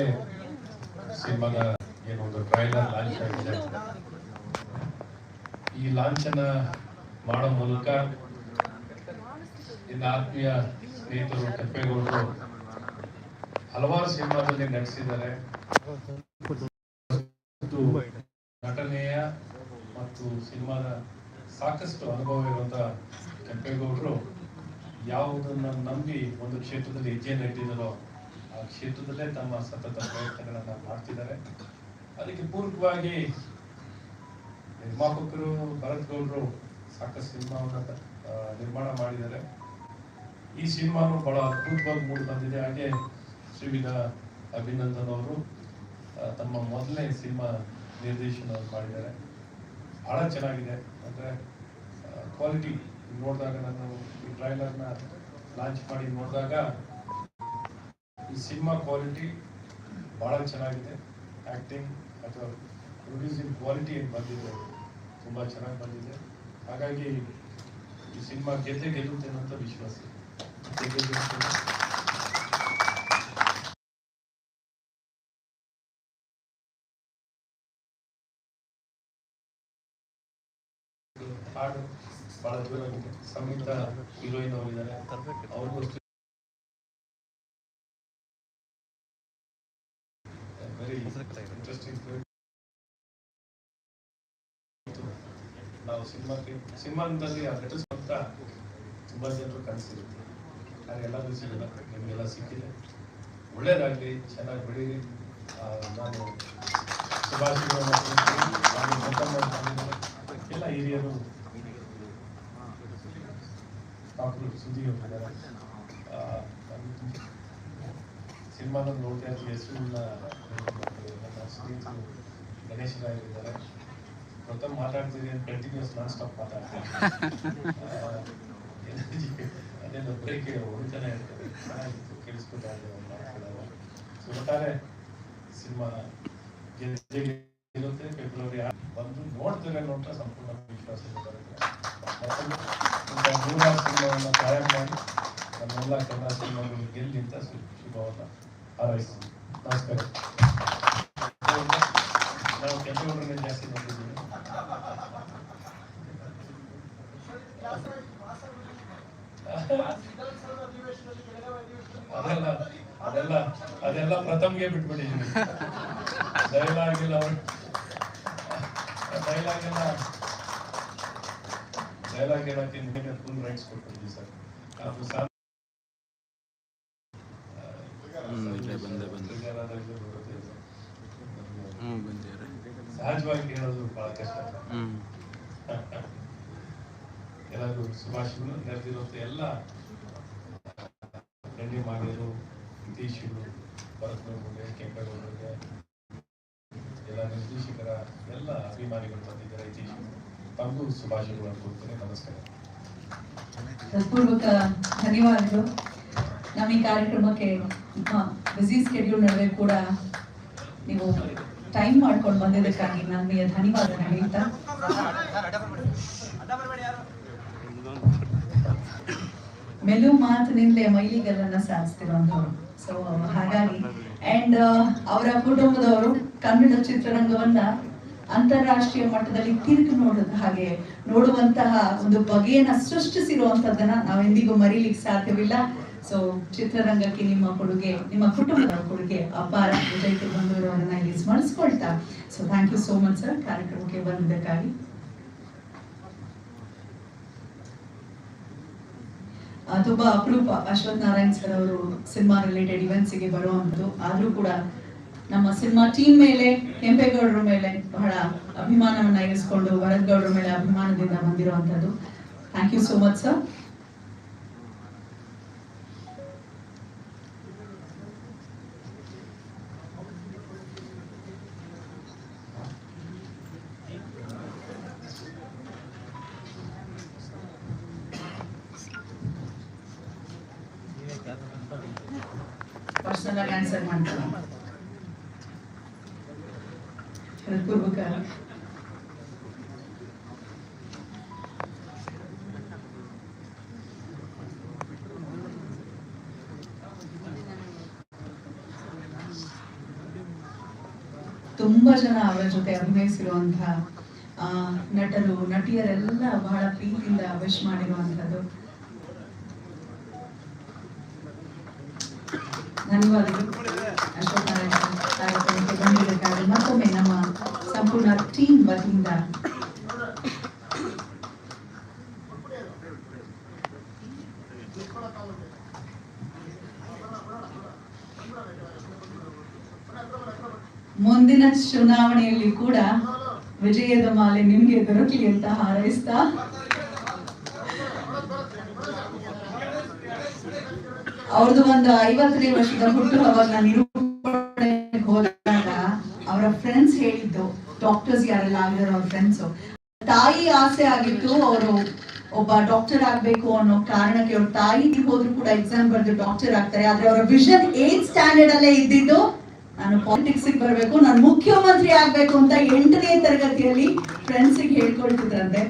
ಈಗಾಗಲೇ ಸಿನಿಮಾದ ಏನೊಂದು ಟ್ರೈಲರ್ ಲಾಂಚ್ ಆಗಿದೆ ಈ ಲಾಂಚನ್ನ ಮಾಡೋ ಮೂಲಕ ಇನ್ನು ಆತ್ಮೀಯ ಸ್ನೇಹಿತರು ಕೆಂಪೇಗೌಡರು ಹಲವಾರು ಸಿನಿಮಾದಲ್ಲಿ ನಟಿಸಿದ್ದಾರೆ. ನಟನೆಯ ಮತ್ತು ಸಿನಿಮಾದ ಸಾಕಷ್ಟು ಅನುಭವ ಇರುವಂತ ಕೆಂಪೇಗೌಡರು ಯಾವುದನ್ನ ನಂಬಿ ಒಂದು ಕ್ಷೇತ್ರದಲ್ಲಿ ಹೆಜ್ಜೆಯನ್ನು ಇಟ್ಟಿದ್ದಾರೋ ಕ್ಷೇತ್ರದಲ್ಲೇ ತಮ್ಮ ಸತತ ಪ್ರಯತ್ನಗಳನ್ನ ಮಾಡ್ತಿದ್ದಾರೆ. ಅದಕ್ಕೆ ಪೂರಕವಾಗಿ ನಿರ್ಮಾಪಕರು ಭರತ್ ಗೌಡ್ರು ಸಾಕಷ್ಟು ಸಿನಿಮಾವನ್ನ ನಿರ್ಮಾಣ ಮಾಡಿದ್ದಾರೆ. ಈ ಸಿನಿಮಾನು ಬಹಳ ಅದ್ಭುತವಾಗಿ ಮೂಡಿ ಬಂದಿದೆ. ಹಾಗೆ ಶ್ರೀವಿಧ ಅಭಿನಂದನ್ ಅವರು ತಮ್ಮ ಮೊದಲನೇ ಸಿನಿಮಾ ನಿರ್ದೇಶನ ಮಾಡಿದ್ದಾರೆ. ಬಹಳ ಚೆನ್ನಾಗಿದೆ. ಅಂದ್ರೆ ಕ್ವಾಲಿಟಿ ನೋಡಿದಾಗ ನಾನು ಈ ಟ್ರೈಲರ್ನ ಲಾಂಚ್ ಮಾಡಿ ನೋಡಿದಾಗ ಈ ಸಿನಿಮಾ ಕ್ವಾಲಿಟಿ ಬಹಳ ಚೆನ್ನಾಗಿದೆ. ಆ್ಯಕ್ಟಿಂಗ್ ಅಥವಾ ಪ್ರೊಡ್ಯೂಸಿಂಗ್ ಕ್ವಾಲಿಟಿ ಏನು ಬಂದಿದೆ, ತುಂಬ ಚೆನ್ನಾಗಿ ಬಂದಿದೆ. ಹಾಗಾಗಿ ಈ ಸಿನಿಮಾ ಗೆದ್ದೆ ಗೆಲ್ಲುತ್ತೆ ಅಂತ ವಿಶ್ವಾಸ. ಇದೆ. ಹಾಡು ಬಹಳ ಜೋರಾಗಿದೆ ಸಂಗೀತ ಹೀರೋಯಿನ್ ಅವರಿದ್ದಾರೆ ಅವ್ರಿಗೂ ನಾವು ಸಿನಿಮಾಕ್ಕೆ ಸಿನಿಮಾದಲ್ಲಿ ಆ ಅಂತ ತುಂಬಾ ಜನರು ಕನಸಿರುತ್ತೆ ಆದರೆ ಎಲ್ಲರೂ ಸಿಗಲ್ಲ ನಿಮಗೆಲ್ಲ ಸಿಕ್ಕಿದೆ ಒಳ್ಳೇದಾಗಲಿ ಚೆನ್ನಾಗಿ ಬೆಳೀರಿ ನಾನು ಮಾಡಿದ್ದೀನಿ. ಎಲ್ಲ ಹಿರಿಯರು ಡಾಕ್ಟರ್ ಸುದ್ದಿ ಹೋಗಿದ್ದಾರೆ ಸಿನಿಮಾನ ನೋಡ್ತಾ ಇದ್ದ ಹೆಸರನ್ನ ಸ್ನೇಹಿತರು ಗಣೇಶ್ ಇದ್ದಾರೆ ಪ್ರಥಮ ಮಾತಾಡ್ತೀರಿ ಅಂತ ಕಂಟಿನ್ಯೂಸ್ ನಾನ್ ಸ್ಟಾಪ್ ಮಾತಾಡ್ತೀನಿ ಆ, ಅದೇನೋ ಬ್ರೇಕ್ ಹೊಡಿತಾನೆ ಚೆನ್ನಾಗಿತ್ತು ಕೇಳಿಸ್ಕೊತಾ ಅವ್ರ ಸೊ ಒಟ್ಟಾರೆ ಸಿನಿಮಾ ಇರುತ್ತೆ. ಫೆಬ್ರವರಿ ಬಂದು ನೋಡ್ತಾರೆ ನೋಡ್ತಾ ಸಂಪೂರ್ಣ ವಿಶ್ವಾಸ ನೂರಾರು ಸಿನಿಮಾವನ್ನು ತಯಾರು ಮಾಡಿ ನಮ್ಮೆಲ್ಲ ಕನ್ನಡ ಸಿನಿಮಾಗಳು ಗೆಲ್ಲಿ ಅಂತ ಶುಭವನ್ನ ಹಾರೈಸ್ತೀನಿ. ನಮಸ್ಕಾರ. ನಾವು ಕೆಂಪೇಗೌಡರನ್ನೇ ಜಾಸ್ತಿ ಮಾಡಿದ್ದೀನಿ ಅದೆಲ್ಲ ಅದೆಲ್ಲ ಅದೆಲ್ಲ ಪ್ರಥಮ್ಗೆ ಬಿಟ್ಬಿಟ್ಟಿದ್ದೀನಿ ಡೈಲಾಗ್ ಇಲ್ಲ ಅವರು ಡೈಲಾಗ್ ಎಲ್ಲ ಡೈಲಾಗ್ ನಿಮಗೆ ಫುಲ್ ರೈಟ್ಸ್ ಕೊಟ್ಟಿದ್ದೀವಿ ಸರ್ ಅದು ಸಾ- ಹ್ಮ್, ಇದೆ, ಬಂದೆ, ಬಂದೆ. ಸೃಜನಾದಲ್ಲಿ ಬರುತ್ತೆ ಇದು. ಹ್ಞೂ ಬಂದಿದ್ದಾರೆ ಸಹಜವಾಗಿ ಹೇಳೋದು ಬಹಳ ಕಷ್ಟ ಹ್ಞೂ ಎಲ್ಲರೂ ಎಲ್ಲ ಗಣ್ಯ ಮಾಡಿದರು ನಿತೀಶರು ಭರತ್ನವ್ರಿಗೆ ಕೆಂಪೇಗೌಡರಿಗೆ ಎಲ್ಲ ನಿರ್ದೇಶಕರ ಎಲ್ಲ ಅಭಿಮಾನಿಗಳು ಬಂದಿದ್ದಾರೆ ಇತೀಶರು ತಮಗೂ ಶುಭಾಶಯಗಳನ್ನು ಅನ್ಕೊಳ್ತೇನೆ ನಮಸ್ಕಾರ. ಹೃತ್ಪೂರ್ವಕ ಧನ್ಯವಾದಗಳು. ನಮ್ಮ ಈ ಕಾರ್ಯಕ್ರಮಕ್ಕೆ ಬಿಸಿ ಸ್ಕೆಡ್ಯೂಲ್ ನಡುವೆ ಕೂಡ ನೀವು ಟೈಮ್ ಮಾಡ್ಕೊಂಡು ಬಂದಿದ್ದಕ್ಕಾಗಿ ನನಗೆ ಧನ್ಯವಾದ ಹೇಳ್ತಾ. ಮೆಲು ಮಾತಿನಿಂದಲೇ ಮೈಲಿಗೆಲ್ಲನ್ನ ಸಾಧಿಸ್ತಿರುವಂತವ್ರು ಸೊ ಹಾಗಾಗಿ ಅಂಡ್ ಅವರ ಕುಟುಂಬದವರು ಕನ್ನಡ ಚಿತ್ರರಂಗವನ್ನ ಅಂತಾರಾಷ್ಟ್ರೀಯ ಮಟ್ಟದಲ್ಲಿ ತಿರುಗಿ ನೋಡಿದ ಹಾಗೆ ನೋಡುವಂತಹ ಒಂದು ಬಗೆಯನ್ನ ಸೃಷ್ಟಿಸಿರುವಂತದ್ದನ್ನ ನಾವೆಂದಿಗೂ ಮರೀಲಿಕ್ಕೆ ಸಾಧ್ಯವಿಲ್ಲ. ಸೊ ಚಿತ್ರರಂಗಕ್ಕೆ ನಿಮ್ಮ ಕೊಡುಗೆ, ನಿಮ್ಮ ಕುಟುಂಬದ ಕೊಡುಗೆ ಅಪಾರ. ವಿಜಯ್ ಬಂದವರನ್ನ ಇಲ್ಲಿ ಸ್ಮರಿಸ್ಕೊಳ್ತಾ. So thank you so much sir ಕಾರ್ಯಕ್ರಮಕ್ಕೆ ಬಂದಿದ್ದಕ್ಕಾಗಿ. ತುಂಬಾ ಅಪರೂಪ. ಅಶ್ವಥ್ ನಾರಾಯಣ್ ಸರ್ ಅವರು ಸಿನಿಮಾ ರಿಲೇಟೆಡ್ ಇವೆಂಟ್ಸ್ಗೆ ಬರುವಂತದ್ದು. ಆದ್ರೂ ಕೂಡ ನಮ್ಮ ಸಿನಿಮಾ ಟೀಮ್ ಮೇಲೆ, ಕೆಂಪೇಗೌಡರ ಮೇಲೆ ಬಹಳ ಅಭಿಮಾನವನ್ನ ಇರಿಸಿಕೊಂಡು ಭರತ್ ಗೌಡ್ರ ಮೇಲೆ ಅಭಿಮಾನದಿಂದ ಬಂದಿರುವಂತದ್ದು. Thank you so much sir personal ಆಗಿ ಆನ್ಸರ್ ಮಾಡ್ತೀನಿ ಹೃತ್ಪೂರ್ವಕ ತುಂಬಾ ಜನ ಅವರ ಜೊತೆ ಅಭಿನಯಿಸಿರುವಂತಹ ನಟರು, ನಟಿಯರೆಲ್ಲ ಬಹಳ ಪ್ರೀತಿಯಿಂದ ವಿಶ್ ಮಾಡಿರುವಂಥದ್ದು. ಧನ್ಯವಾದಗಳು. ಅಶೋಕ್ ನಾರಾಯಣ ಕಾರ್ಯಕ್ರಮಕ್ಕೆ ಬಂದಿದ್ದಕ್ಕಾಗಿ ಮತ್ತೊಮ್ಮೆ ನಮ್ಮ ಸಂಪೂರ್ಣ ಟೀಮ್ ವತಿಯಿಂದ ಮುಂದಿನ ಚುನಾವಣೆಯಲ್ಲಿ ಕೂಡ ವಿಜಯದ ಮಾಲೆ ದೊರಕಲಿ ಅಂತ ಹಾರೈಸ್ತಾ. ಅವ್ರದ್ದು ಒಂದು ಐವತ್ತನೇ ವರ್ಷದ ಹುಟ್ಟುಹಬ್ಬ ನಿರೂಪಣೆಗೆ ಹೋದಾಗ ಅವರ ಫ್ರೆಂಡ್ಸ್ ಹೇಳಿದ್ದು ಡಾಕ್ಟರ್ಸ್ ಯಾರೆಲ್ಲ ಆಗಿರೋ ಅವ್ರ ಫ್ರೆಂಡ್ಸ್ ತಾಯಿ ಆಸೆ ಆಗಿತ್ತು, ಅವರು ಒಬ್ಬ ಡಾಕ್ಟರ್ ಆಗ್ಬೇಕು ಅನ್ನೋ ಕಾರಣಕ್ಕೆ ಅವ್ರ ತಾಯಿ ಹೋದ್ರು ಕೂಡ ಎಕ್ಸಾಮ್ ಬರೆದು ಡಾಕ್ಟರ್ ಆಗ್ತಾರೆ. ಆದ್ರೆ ಅವರ ವಿಷನ್ ಏಟ್ ಸ್ಟ್ಯಾಂಡರ್ಡ್ ಅಲ್ಲೇ ಇದ್ದಿದ್ದು? ನಾನು ಪಾಲಿಟಿಕ್ಸ್ ಬರಬೇಕು ನಾನು ಮುಖ್ಯಮಂತ್ರಿ ಆಗ್ಬೇಕು ಅಂತ ಎಂಟನೇ ತರಗತಿಯಲ್ಲಿ ಫ್ರೆಂಡ್ಸ್ ಹೇಳ್ಕೊಳ್ತಿದ್ರಂತೆ.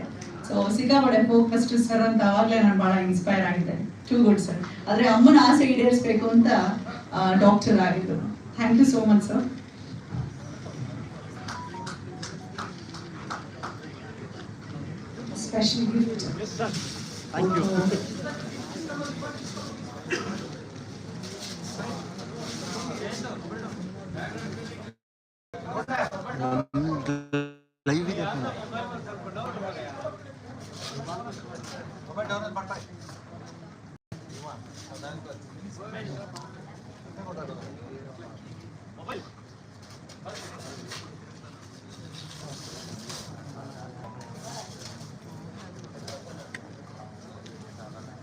ಸೊ ಸಿಕ್ಕಾಪಡೆ ಫೋಕಸ್ಟ್ ಸರ್ ಅಂತ ಅವಾಗಲೇ ನಾನು ಬಹಳ ಇನ್ಸ್ಪೈರ್ ಆಗಿದ್ದೆ. ಟೂ ಗುಡ್ ಸರ್ ಆದ್ರೆ ಅಮ್ಮನ ಆಸೆ ಈಡೇರಿಸಬೇಕು ಅಂತ ಡಾಕ್ಟರ್ ಆಗಿದ್ರು thank you so much sir special gift live ಇದೆ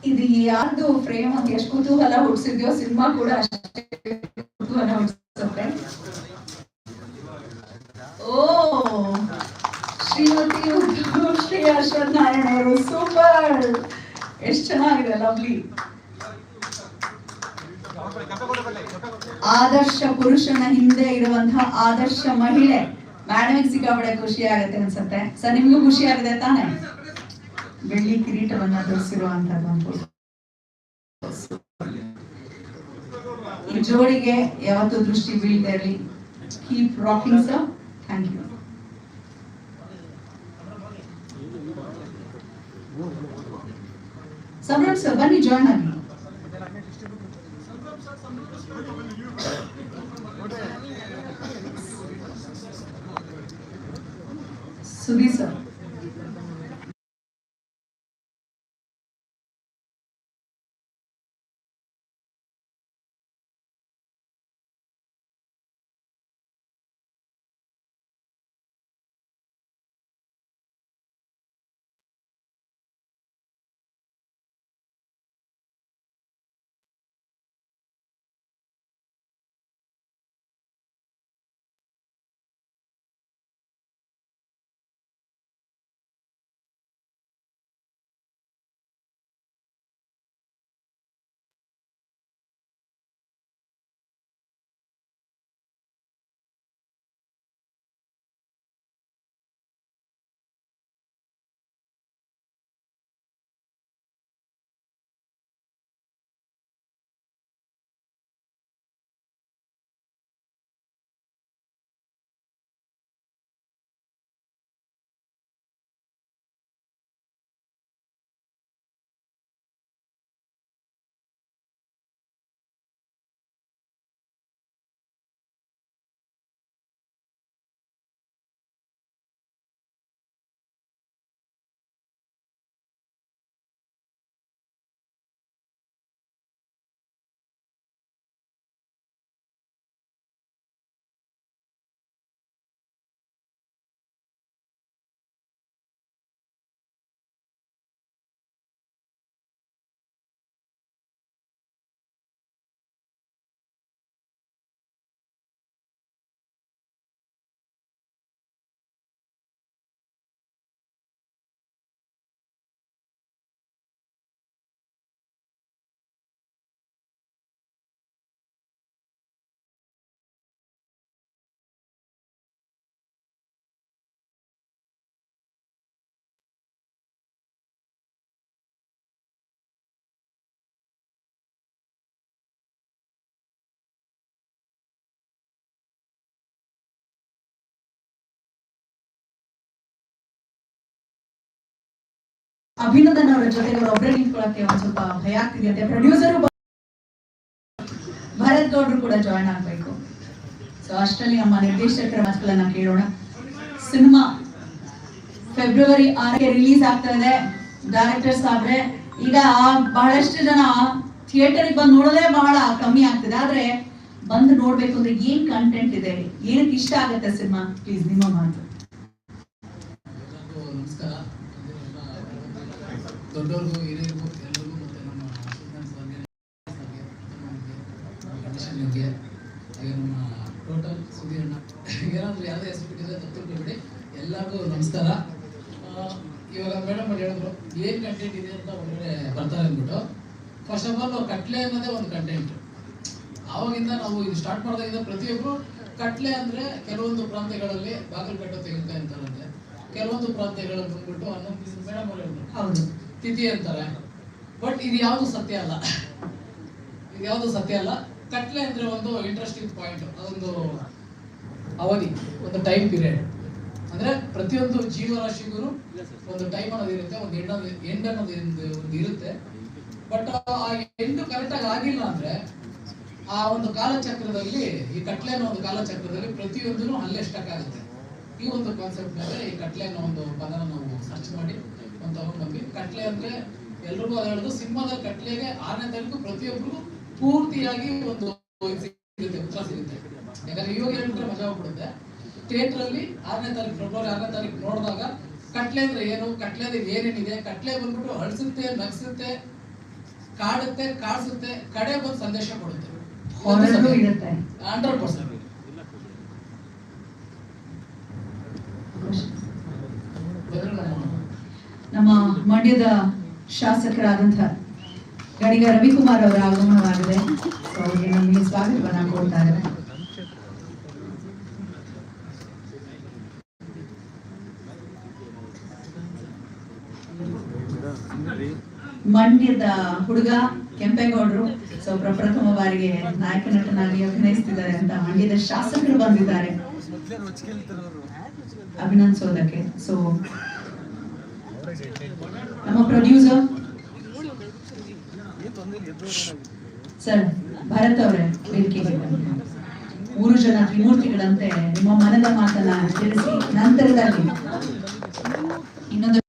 ಇದು ಯಾರ್ದು ಫ್ರೇಮ್ ಎಷ್ಟು ಕುತೂಹಲ ಹುಡ್ಸಿದ್ಯೋ ಸಿನಿಮಾ ಕೂಡ ಅಷ್ಟೇ ಕುತೂಹಲ ಹುಡ್ಸುತ್ತೆ ಓ ಶ್ರೀಮತಿ ಮತ್ತು ಶ್ರೀ ಅಶ್ವಥ್ ನಾರಾಯಣ ಅವರು ಸೂಪರ್ ಎಷ್ಟು ಚೆನ್ನಾಗಿದೆ ಲವ್ಲಿ ಆದರ್ಶ ಪುರುಷನ ಹಿಂದೆ ಇರುವಂತಹ ಆದರ್ಶ ಮಹಿಳೆ. ಮ್ಯಾಡಮ್ ಸಿಕ್ಕಾಪಡೆ ಖುಷಿ ಆಗುತ್ತೆ ಅನ್ಸುತ್ತೆ. ಸರ್ ನಿಮ್ಗೂ ಖುಷಿ ಆಗಿದೆ ತಾನೆ? ಬೆಳ್ಳಿ ಕಿರೀಟವನ್ನ ಧರಿಸಿರುವಂತದ್ದು ಒಂದು ಈ ಜೋಡಿಗೆ ಯಾವತ್ತು ದೃಷ್ಟಿ ಬೀಳದೆ ಇರಲಿ. Keep rocking sir thank you Samrat sir ಬನ್ನಿ ಜಾಯ್ನ್ ಆಗಿ ಸುಧೀರ್ ಸರ್ ಅಭಿನಂದನ್ ಅವರ ಜೊತೆಗೆ ಅವ್ರು ಒಬ್ಬರೇ ಒಂದ್ ಸ್ವಲ್ಪ ಭಯ ಆಗ್ತಿದೆಯಂತೆ ಪ್ರೊಡ್ಯೂಸರು ಭರತ್ ಗೌಡ್ರು ಕೂಡ ಜಾಯ್ನ್ ಆಗ್ಬೇಕು. ಸೊ ಅಷ್ಟರಲ್ಲಿ ನಮ್ಮ ನಿರ್ದೇಶಕರ ಮಾತುಗಳನ್ನ ಕೇಳೋಣ. ಸಿನಿಮಾ ಫೆಬ್ರವರಿ ಆರಕ್ಕೆ ರಿಲೀಸ್ ಆಗ್ತಾ ಇದೆ. ಡೈರೆಕ್ಟರ್ ಆದ್ರೆ ಈಗ ಬಹಳಷ್ಟು ಜನ ಥಿಯೇಟರ್ ಬಂದು ನೋಡೋದೇ ಬಹಳ ಕಮ್ಮಿ ಆಗ್ತಿದೆ. ಆದ್ರೆ ಬಂದು ನೋಡ್ಬೇಕು ಅಂದ್ರೆ ಏನ್ ಕಂಟೆಂಟ್ ಇದೆ? ಏನಕ್ಕೆ ಇಷ್ಟ ಆಗುತ್ತೆ ಸಿನಿಮಾ? ಪ್ಲೀಸ್ ನಿಮ್ಮ ಮಾತು ಎಲ್ಲರಿಗೂ ನಮಸ್ಕಾರ ದೊಡ್ಡವ್ರಿಗೂ, ಹಿರಿಯರಿಗೂ ಎಲ್ಲರಿಗೂ ಮತ್ತೆ ನಮ್ಮ ಬಗ್ಗೆ ಕಂಡೀಷನ್ಗೆ ಹಾಗೆ ನಮ್ಮ ಟೋಟಲ್ ಸುದೀರ್ ಅಣ್ಣ ಏನಾದರೂ ಯಾವುದೇ ಹೆಸರು ಬಿಟ್ಟಿದ್ರೆ ತಪ್ಪು ಎಲ್ಲರಿಗೂ ನಮಸ್ಕಾರ. ಇವಾಗ ಮೇಡಮ್ ಅವ್ರು ಹೇಳಿದ್ರು, ಏನು ಕಂಟೆಂಟ್ ಇದೆ ಅಂತ ಒಳಗಡೆ ಬರ್ತಾರೆ ಅಂದ್ಬಿಟ್ಟು ಫಸ್ಟ್ ಆಫ್ ಆಲ್ ಕಟ್ಲೆ ಅನ್ನೋದೇ ಒಂದು ಕಂಟೆಂಟ್ ಆವಾಗಿಂದ ನಾವು ಇದು ಸ್ಟಾರ್ಟ್ ಮಾಡಿದಾಗಿಂದ ಪ್ರತಿಯೊಬ್ಬರು ಕಟ್ಲೆ ಅಂದ್ರೆ ಕೆಲವೊಂದು ಪ್ರಾಂತ್ಯಗಳಲ್ಲಿ ಬಾಗಲಕೋಟೆ ತೆಂಗಿನಕಾಯಿ ಇರ್ತಾರಂತೆ ಕೆಲವೊಂದು ಪ್ರಾಂತ್ಯಗಳಲ್ಲಿ ಬಂದ್ಬಿಟ್ಟು ಹನ್ನೊಂದು ಮೇಡಮ್ ಅವ್ರು ಹೇಳಿದ್ರು. ಹೌದು. ತಿಥಿ ಅಂತಾರೆ. ಬಟ್ ಇದು ಯಾವುದು ಸತ್ಯ ಅಲ್ಲ. ಇದು ಯಾವುದು ಸತ್ಯ ಅಲ್ಲ? ಕಟ್ಲೆ ಅಂದ್ರೆ ಒಂದು ಇಂಟ್ರೆಸ್ಟಿಂಗ್ ಪಾಯಿಂಟ್ ಅದೊಂದು ಅವಧಿ, ಒಂದು ಟೈಮ್ ಪೀರಿಯಡ್ ಅಂದ್ರೆ ಪ್ರತಿಯೊಂದು ಜೀವರಾಶಿಗೂ ಒಂದು ಟೈಮ್ ಅನ್ನೋದು ಇರುತ್ತೆ, ಒಂದು ಎಂಡ್ ಎಂಡ್ ಅನ್ನೋದು ಒಂದು ಇರುತ್ತೆ. ಬಟ್ ಆ ಎಂಡ್ ಕರೆಕ್ಟಾಗಿ ಆಗಿಲ್ಲ ಅಂದ್ರೆ ಆ ಒಂದು ಕಾಲಚಕ್ರದಲ್ಲಿ, ಈ ಕಟ್ಲೆ ಅನ್ನೋ ಒಂದು ಕಾಲಚಕ್ರದಲ್ಲಿ ಪ್ರತಿಯೊಂದೂ ಅಲ್ಲೇ ಸ್ಟಕ್ ಆಗುತ್ತೆ. ಈ ಒಂದು ಕಾನ್ಸೆಪ್ಟ್ ಮೇಲೆ ಈ ಕಟ್ಲೆ ಅನ್ನೋ ಒಂದು ಪದನ ನಾವು ಸರ್ಚ್ ಮಾಡಿ. ತಗೊಂಡ್ ಬಂದ್ವಿ ಕಟ್ಲೆ ಅಂದ್ರೆ ಎಲ್ರಿಗೂ ಅದು ಹೇಳೋದು ಸಿನಿಮಾದಲ್ಲಿ ಕಟ್ಲೆಗೆ ಆರನೇ ತಾರೀಕು ಪ್ರತಿಯೊಬ್ಬರಿಗೂ ಪೂರ್ತಿಯಾಗಿ ಒಂದು ಸಿಗುತ್ತೆ ಉತ್ತರ ಸಿಗುತ್ತೆ. ಯಾಕಂದ್ರೆ ಇವಾಗ ಹೇಳ್ಬಿಟ್ರೆ ಮಜಾ ಹೋಗ್ಬಿಡುತ್ತೆ ಥಿಯೇಟರ್ ಅಲ್ಲಿ ಆರನೇ ತಾರೀಕು ಫೆಬ್ರವರಿ ಆರನೇ ತಾರೀಕು ನೋಡಿದಾಗ ಕಟ್ಲೆ ಅಂದ್ರೆ ಏನು ಕಟ್ಲೆ ಅಂದ್ರೆ ಏನೇನಿದೆ ಕಟ್ಲೆ ಬಂದ್ಬಿಟ್ಟು ಹಳಸುತ್ತೆ ನಗ್ಸುತ್ತೆ ಕಾಡುತ್ತೆ ಕಾಡ್ಸುತ್ತೆ ಕಡೆ ಬಂದು ಸಂದೇಶ ಕೊಡುತ್ತೆ. Hundred percent. ನಮ್ಮ ಮಂಡ್ಯದ ಶಾಸಕರಾದಂತಹ ಗಣಿಗ ರವಿಕುಮಾರ್ ಅವರ ಆಗಮನವಾಗಿದೆ. ಅವರಿಗೆ ನಮಗೆ ಸ್ವಾಗತವನ್ನ ಕೊಡ್ತಾ ಇದ್ದಾರೆ ಮಂಡ್ಯದ ಹುಡುಗ ಕೆಂಪೇಗೌಡರು, ಸೊ ಪ್ರಪ್ರಥಮ ಬಾರಿಗೆ ನಾಯಕ ನಟನಾಗಿ ಅಭಿನಯಿಸ್ತಿದ್ದಾರೆ ಅಂತ ಮಂಡ್ಯದ ಶಾಸಕರು ಬಂದಿದ್ದಾರೆ. ಅಭಿನಂದಿಸೋದಕ್ಕೆ. ಸೊ ನಮ್ಮ ಪ್ರೊಡ್ಯೂಸರ್? ಸರ್, ಭರತ್ ಅವರೇ ವೇದಿಕೆಗೆ ಮೂರು ಜನ ತ್ರಿಮೂರ್ತಿಗಳಂತೆ ನಿಮ್ಮ ಮನದ ಮಾತನ್ನ ತಿಳಿಸಿ ನಂತರದಲ್ಲಿ ಇನ್ನೊಂದು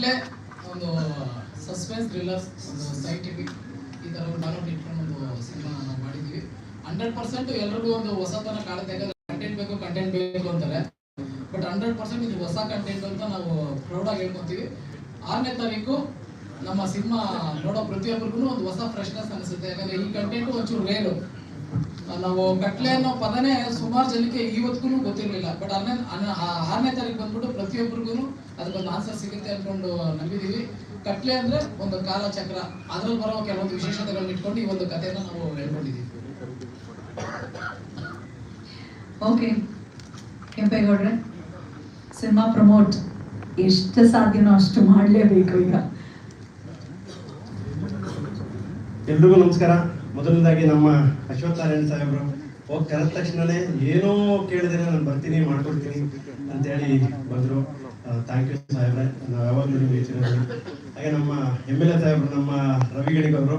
ಇಲ್ಲೇ ಒಂದು ಸಸ್ಪೆನ್ಸ್ ಥ್ರಿಲ್ಲರ್ಸ್ ಒಂದು ಸೈಂಟಿಫಿಕ್ ಈ ಥರ ಒಂದು ಡಾಲೌಟ್ ಇಟ್ಕೊಂಡು ಒಂದು ಸಿನಿಮಾ ನಾವು ಮಾಡಿದ್ವಿ ಪರ್ಸೆಂಟ್ ಎಲ್ಲರಿಗೂ ಒಂದು ಹೊಸತನ ಕಾಣುತ್ತೆ. ಯಾಕಂದ್ರೆ ಕಂಟೆಂಟ್ ಬೇಕು ಕಂಟೆಂಟ್ ಬೇಕು ಅಂತಾರೆ. ಬಟ್ ಹಂಡ್ರೆಡ್ ಪರ್ಸೆಂಟ್ ಇದು ಹೊಸ ಕಂಟೆಂಟ್ ಅಂತ ನಾವು ಪ್ರೌಡಾಗಿ ಹೇಳ್ಕೊತೀವಿ. ಆರನೇ ತಾರೀಕು ನಮ್ಮ ಸಿನಿಮಾ ನೋಡೋ ಪ್ರತಿಯೊಬ್ಬರಿಗೂ ಒಂದು ಹೊಸ ಫ್ರೆಶ್ನೆಸ್ ಅನಿಸುತ್ತೆ. ಯಾಕಂದ್ರೆ ಈ ಕಂಟೆಂಟ್ ಒಂಚೂರು ರೇರು ನಾವು ಕಟ್ಲೆ ಅನ್ನೋ ಪದನೇ ಸುಮಾರು ಜನಕ್ಕೆ ಇವತ್ತಿಗೂ ಗೊತ್ತಿರಲಿಲ್ಲ. ಬಟ್ ಆರನೇ ಆರನೇ ತಾರೀಕು ಬಂದ್ಬಿಟ್ಟು ಪ್ರತಿಯೊಬ್ಬರಿಗೂ ಅದಕ್ಕೊಂದು ಆನ್ಸರ್ ಸಿಗುತ್ತೆ ಅನ್ಕೊಂಡು ನಂಬಿದೀವಿ. ಕಟ್ಲೆ ಅಂದ್ರೆ ಒಂದು ಕಾಲಚಕ್ರ. ಅದ್ರಲ್ಲಿ ಬರೋ ಕೆಲವೊಂದು ವಿಶೇಷತೆಗಳನ್ನ ಇಟ್ಕೊಂಡು ಈ ಒಂದು ಕಥೆನ ನಾವು ಹೇಳ್ಕೊಂಡಿದೀವಿ. ಓಕೆ ಕೆಂಪೇಗೌಡ್ರೆ ಸಿನಿಮಾ ಪ್ರಮೋಟ್ ಎಷ್ಟು ಸಾಧ್ಯನೋ ಅಷ್ಟು ಮಾಡಲೇಬೇಕು ಈಗ. ಎಲ್ರಿಗೂ ನಮಸ್ಕಾರ. ಮೊದಲನೇದಾಗಿ ನಮ್ಮ ಅಶ್ವತ್ಥನಾರಾಯಣ ಸಾಹೇಬರು. ಹೋಗಿ ಕರೆದ ತಕ್ಷಣನೇ ಏನೋ ಕೇಳಿದ್ರೆ ನಾನು ಬರ್ತೀನಿ, ಮಾಡ್ಕೊಡ್ತೀನಿ ಅಂತೇಳಿ ಬಂದರು. ಥ್ಯಾಂಕ್ ಯು ಸಾಹೇಬ್ರೆ. ನಾವು ಯಾವಾಗಲೂ ಹಾಗೆ ನಮ್ಮ ಎಂ ಎಲ್ ಎ ಸಾಹೇಬ್ರು, ನಮ್ಮ ರವಿ ಗಣಿಗವರು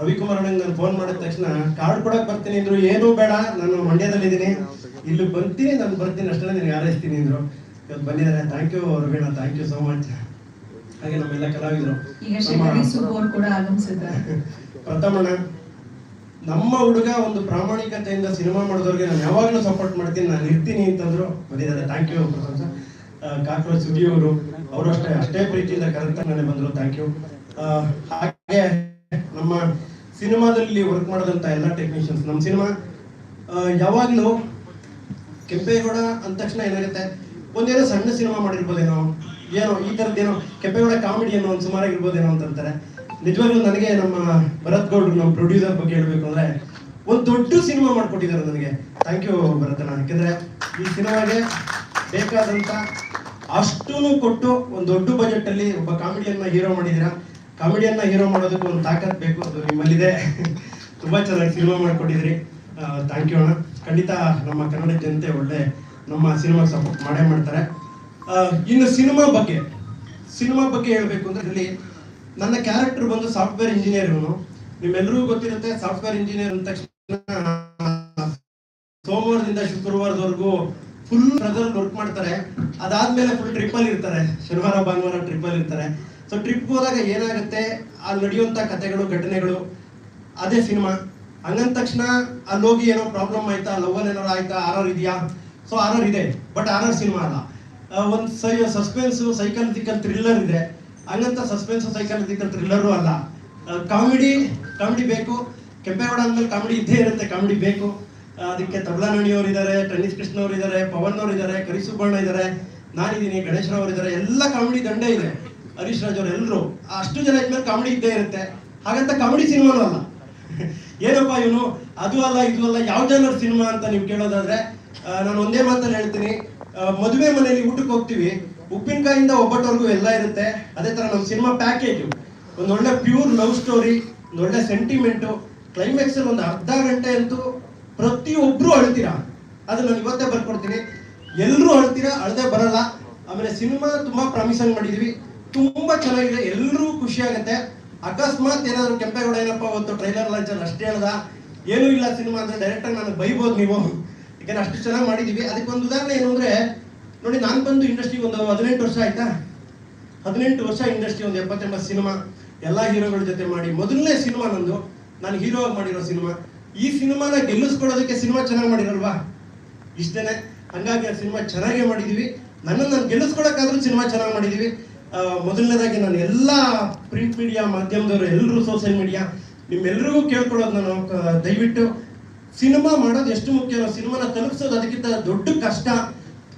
ರವಿಕುಮಾರ್ ಅಣ್ಣ ನಾನು ಫೋನ್ ಮಾಡಿದ ತಕ್ಷಣ ಕಾರ್ಡ್ ಕೊಡಕ್ಕೆ ಬರ್ತೀನಿ ಅಂದ್ರು ಏನೂ ಬೇಡ ನಾನು ಮಂಡ್ಯದಲ್ಲಿದ್ದೀನಿ. ಇಲ್ಲಿ ಬರ್ತೀನಿ ನಾನು ಬರ್ತೀನಿ ಅಷ್ಟೇ ನಿನಗೆ ಆರೈಸ್ತೀನಿ ಅಂದ್ರು. ಇವತ್ತು ಬಂದಿದ್ದಾರೆ thank you Raveena thank you so much ಹಾಗೆ ನಮ್ಮೆಲ್ಲ ಕಲಾವಿದರು. ಈಗ ನಮ್ಮ- ಹುಡುಗ ಒಂದು ಪ್ರಾಮಾಣಿಕತೆಯಿಂದ ಸಿನಿಮಾ ಮಾಡಿದವ್ರಿಗೆ ನಾನು ಯಾವಾಗಲೂ ಸಪೋರ್ಟ್ ಮಾಡ್ತೀನಿ ನಾನು ಇರ್ತೀನಿ ಅಂತಂದ್ರು. ಬಂದಿದ್ದಾರೆ ಥ್ಯಾಂಕ್ ಯು ಪ್ರಶಂಸ ಕಾಕ್ರೋಚ್ ಸುಗಿ ಅವರು ಅವರು ಅಷ್ಟೇ ಅಷ್ಟೇ ಪ್ರೀತಿಯಿಂದ ಕರೆಕ್ಟಾಗಿ ಬಂದರು. ಥ್ಯಾಂಕ್ ಯು ಹಾಗೆ ನಮ್ಮ ಸಿನಿಮಾದಲ್ಲಿ ವರ್ಕ್ ಮಾಡಿದಂಥ ಎಲ್ಲ ಟೆಕ್ನಿಷಿಯನ್ಸ್ ನಮ್ಮ ಸಿನಿಮಾ ಯಾವಾಗಲೂ ಕೆಂಪೇಗೌಡ ಅಂದ ತಕ್ಷಣ ಏನಾಗುತ್ತೆ? ಒಂದೇನೋ ಸಣ್ಣ ಸಿನಿಮಾ ಮಾಡಿರ್ಬೋದೇನೋ? ಏನೋ, ಈ ಥರದ್ದೇನೋ ಕೆಂಪೇಗೌಡ ಕಾಮಿಡಿ ಅನ್ನೋ ಒಂದು ಸುಮಾರಾಗಿರ್ಬೋದೇನೋ ಅಂತಂತಾರೆ ನಿಜವಾಗ್ಲೂ ನನಗೆ ನಮ್ಮ ಭರತ್ ಗೌಡ್ರು, ನಮ್ಮ ಪ್ರೊಡ್ಯೂಸರ್ ಬಗ್ಗೆ ಹೇಳಬೇಕು ಅಂದ್ರೆ ಒಂದು ದೊಡ್ಡ ಸಿನಿಮಾ ಮಾಡಿಕೊಟ್ಟಿದ್ದಾರೆ ನನಗೆ. ಥ್ಯಾಂಕ್ ಯು ಭರತನ ಯಾಕೆಂದರೆ ಈ ಸಿನಿಮಾಗೆ ಬೇಕಾದಂತ ಅಷ್ಟೂ ಕೊಟ್ಟು ಒಂದು ದೊಡ್ಡ ಬಜೆಟ್ ಅಲ್ಲಿ ಒಬ್ಬ ಕಾಮಿಡಿಯನ್ನ ಹೀರೋ ಮಾಡಿದೀರಾ ಕಾಮಿಡಿಯನ್ನ ಹೀರೋ ಮಾಡೋದಕ್ಕೆ ಒಂದು ತಾಕತ್ ಬೇಕು ಅದು ನಿಮ್ಮಲ್ಲಿದೆ. ತುಂಬಾ ಚೆನ್ನಾಗಿ ಸಿನಿಮಾ ಮಾಡಿಕೊಟ್ಟಿದ್ರಿ ಥ್ಯಾಂಕ್ ಯು ಅಣ್ಣ. ಖಂಡಿತ ನಮ್ಮ ಕನ್ನಡ ಜನತೆ ಒಳ್ಳೆ ನಮ್ಮ ಸಿನಿಮಾ ಸಪೋರ್ಟ್ ಮಾಡೇ ಮಾಡ್ತಾರೆ. ಇನ್ನು ಸಿನಿಮಾ ಬಗ್ಗೆ ಸಿನಿಮಾ ಬಗ್ಗೆ ಹೇಳಬೇಕು ಅಂದ್ರೆ ಇಲ್ಲಿ ನನ್ನ ಕ್ಯಾರೆಕ್ಟರ್ ಬಂದು ಸಾಫ್ಟ್ವೇರ್ ಇಂಜಿನಿಯರ್ ಇವನು. ನಿಮ್ಮೆಲ್ಲರಿಗೂ ಗೊತ್ತಿರುತ್ತೆ ಸಾಫ್ಟ್ವೇರ್ ಇಂಜಿನಿಯರ್ ಅಂದ ತಕ್ಷಣ ಸೋಮವಾರದಿಂದ ಶುಕ್ರವಾರದವರೆಗೂ ಫುಲ್ ವರ್ಕ್ ಮಾಡ್ತಾರೆ. ಅದಾದ್ಮೇಲೆ ಫುಲ್ ಟ್ರಿಪ್ಪಲ್ ಇರ್ತಾರೆ. ಶನಿವಾರ, ಭಾನುವಾರ ಟ್ರಿಪ್ಪಲ್ ಇರ್ತಾರೆ. ಸೊ ಟ್ರಿಪ್ ಹೋದಾಗ ಏನಾಗುತ್ತೆ? ಅಲ್ಲಿ ನಡೆಯುವಂತ ಕಥೆಗಳು, ಘಟನೆಗಳು, ಅದೇ ಸಿನಿಮಾ. ಹಂಗಂದ ತಕ್ಷಣ ಅಲ್ಲಿ ಹೋಗಿ ಏನೋ ಪ್ರಾಬ್ಲಮ್ ಆಯ್ತಾ? ಲವಲ್ ಏನಾರು ಆಯ್ತಾ? ಆರ್ ಇದೆಯಾ? ಸೊ ಆರ್ ಇದೆ. ಬಟ್ ಆರ್ ಸಿನಿಮಾ ಅಲ್ಲ. ಒಂದು ಸೈ ಸಸ್ಪೆನ್ಸ್ ಸೈಕಾಲಜಿಕಲ್ ಥ್ರಿಲ್ಲರ್ ಇದೆ. ಹಂಗಂತ ಸಸ್ಪೆನ್ಸ್ ಸೈಕಾಲಜಿಕಲ್ ಥ್ರಿಲ್ಲರು ಅಲ್ಲ. ಕಾಮಿಡಿ ಕಾಮಿಡಿ ಬೇಕು. ಕೆಂಪೇಗೌಡ ಅಂದ್ಮೇಲೆ ಕಾಮಿಡಿ ಇದ್ದೇ ಇರುತ್ತೆ. ಕಾಮಿಡಿ ಬೇಕು. ಅದಕ್ಕೆ ತಬಲಾ ಅವರು ಇದ್ದಾರೆ ಟೆನ್ನಿಸ್ ಕೃಷ್ಣ ಅವರು ಇದ್ದಾರೆ ಪವನ್ ಅವರು ಇದ್ದಾರೆ ಕರಿಸುಬ್ಬಣ್ಣ ಇದ್ದಾರೆ ನಾನಿದ್ದೀನಿ ಗಣೇಶ್ ಇದ್ದಾರೆ ಎಲ್ಲ ಕಾಮಿಡಿ ದಂಡೇ ಇದೆ. ಹರೀಶ್ ರಾಜ್ ಅವ್ರು ಎಲ್ಲರೂ ಅಷ್ಟು ಜನ ಇದ್ಮೇಲೆ ಕಾಮಿಡಿ ಇದ್ದೇ ಇರುತ್ತೆ. ಹಾಗಂತ ಕಾಮಿಡಿ ಸಿನಿಮಾನು ಅಲ್ಲ. ಏನಪ್ಪ ಇವನು? ಅದು ಅಲ್ಲ, ಇದು ಅಲ್ಲ, ಯಾವ ಜನರ ಸಿನಿಮಾ ಅಂತ ನೀವು ಕೇಳೋದಾದ್ರೆ ನಾನು ಒಂದೇ ಮಾತಲ್ಲಿ ಹೇಳ್ತೀನಿ. ಮದುವೆ ಮನೆಯಲ್ಲಿ ಊಟಕ್ಕೆ ಹೋಗ್ತೀವಿ. ಉಪ್ಪಿನಕಾಯಿಂದ ಒಬ್ಬಟ್ಟವರೆಗೂ ಎಲ್ಲ ಇರುತ್ತೆ. ಅದೇ ತರ ನಮ್ಮ ಸಿನಿಮಾ ಪ್ಯಾಕೇಜ್ ಒಂದೊಳ್ಳೆ ಪ್ಯೂರ್ ಲವ್ ಸ್ಟೋರಿ ಒಂದೊಳ್ಳೆ ಸೆಂಟಿಮೆಂಟು ಕ್ಲೈಮ್ಯಾಕ್ಸ್ ಅಲ್ಲಿ ಒಂದು ಅರ್ಧ ಗಂಟೆ ಅಂತೂ ಪ್ರತಿಯೊಬ್ರು ಅಳ್ತೀರಾ? ಅದು ನಾನು ಇವತ್ತೇ ಬರ್ಕೊಡ್ತೀನಿ. ಎಲ್ಲರೂ ಅಳ್ತೀರಾ? ಅಳದೆ ಬರಲ್ಲ. ಆಮೇಲೆ ಸಿನಿಮಾ ತುಂಬಾ ಪ್ರಾಮಿಸಂಗ್ ಮಾಡಿದೀವಿ. ತುಂಬಾ ಚೆನ್ನಾಗಿದೆ ಎಲ್ಲರೂ ಖುಷಿ ಆಗುತ್ತೆ ಅಕಸ್ಮಾತ್ ಏನಾದ್ರು ಕೆಂಪೇಗೌಡ ಏನಪ್ಪ ಅವತ್ತು ಟ್ರೈಲರ್ ಲಾಂಚ್ ಅಲ್ಲಿ ಅಷ್ಟೇ ಹೇಳ್ದ ಏನೂ ಇಲ್ಲ ಸಿನಿಮಾ ಅಂದ್ರೆ ಡೈರೆಕ್ಟ್ ಆಗಿ ನನಗೆ ಬೈಬೋದು ನೀವು. ಯಾಕಂದ್ರೆ ಅಷ್ಟು ಚೆನ್ನಾಗಿ ಮಾಡಿದೀವಿ. ಅದಕ್ಕೆ ಒಂದು ಉದಾಹರಣೆ ಏನು ಅಂದ್ರೆ, ನೋಡಿ ನಾನು ಬಂದು ಇಂಡಸ್ಟ್ರಿ ಒಂದು ಹದಿನೆಂಟು ವರ್ಷ ಆಯ್ತಾ? ಹದಿನೆಂಟು ವರ್ಷ ಇಂಡಸ್ಟ್ರಿ ಒಂದು ಎಪ್ಪತ್ತೆಂಬತ್ತು ಸಿನಿಮಾ. ಎಲ್ಲಾ ಹೀರೋಗಳ ಜೊತೆ ಮಾಡಿ, ಮೊದಲನೇ ಸಿನಿಮಾ ನಂದು. ನಾನು ಹೀರೋ ಆಗಿ ಮಾಡಿರೋ ಸಿನಿಮಾ. ಈ ಸಿನಿಮಾನ ಗೆಲ್ಲಿಸ್ಕೊಡೋದಕ್ಕೆ ಸಿನಿಮಾ ಚೆನ್ನಾಗಿ ಮಾಡಿರಲ್ವಾ? ಇಷ್ಟೇನೆ. ಹಂಗಾಗಿ ಆ ಸಿನಿಮಾ ಚೆನ್ನಾಗೇ ಮಾಡಿದೀವಿ. ನನ್ನನ್ನು ನಾನು ಗೆಲ್ಲಿಸ್ಕೊಡೋಕ್ಕಾದ್ರೂ ಸಿನಿಮಾ ಚೆನ್ನಾಗಿ ಮಾಡಿದೀವಿ. ಮೊದಲನೇದಾಗಿ ನಾನು ಎಲ್ಲ ಪ್ರಿಂಟ್ ಮೀಡಿಯಾ ಮಾಧ್ಯಮದವರು ಎಲ್ಲರೂ ಸೋಷಿಯಲ್ ಮೀಡಿಯಾ ನಿಮ್ಮೆಲ್ಲರಿಗೂ ಕೇಳ್ಕೊಳ್ಳೋದು ನಾನು ದಯವಿಟ್ಟು ಸಿನಿಮಾ ಮಾಡೋದು ಎಷ್ಟು ಮುಖ್ಯ ಸಿನಿಮಾನ ತಲುಪಿಸೋದು ಅದಕ್ಕಿಂತ ದೊಡ್ಡ ಕಷ್ಟ.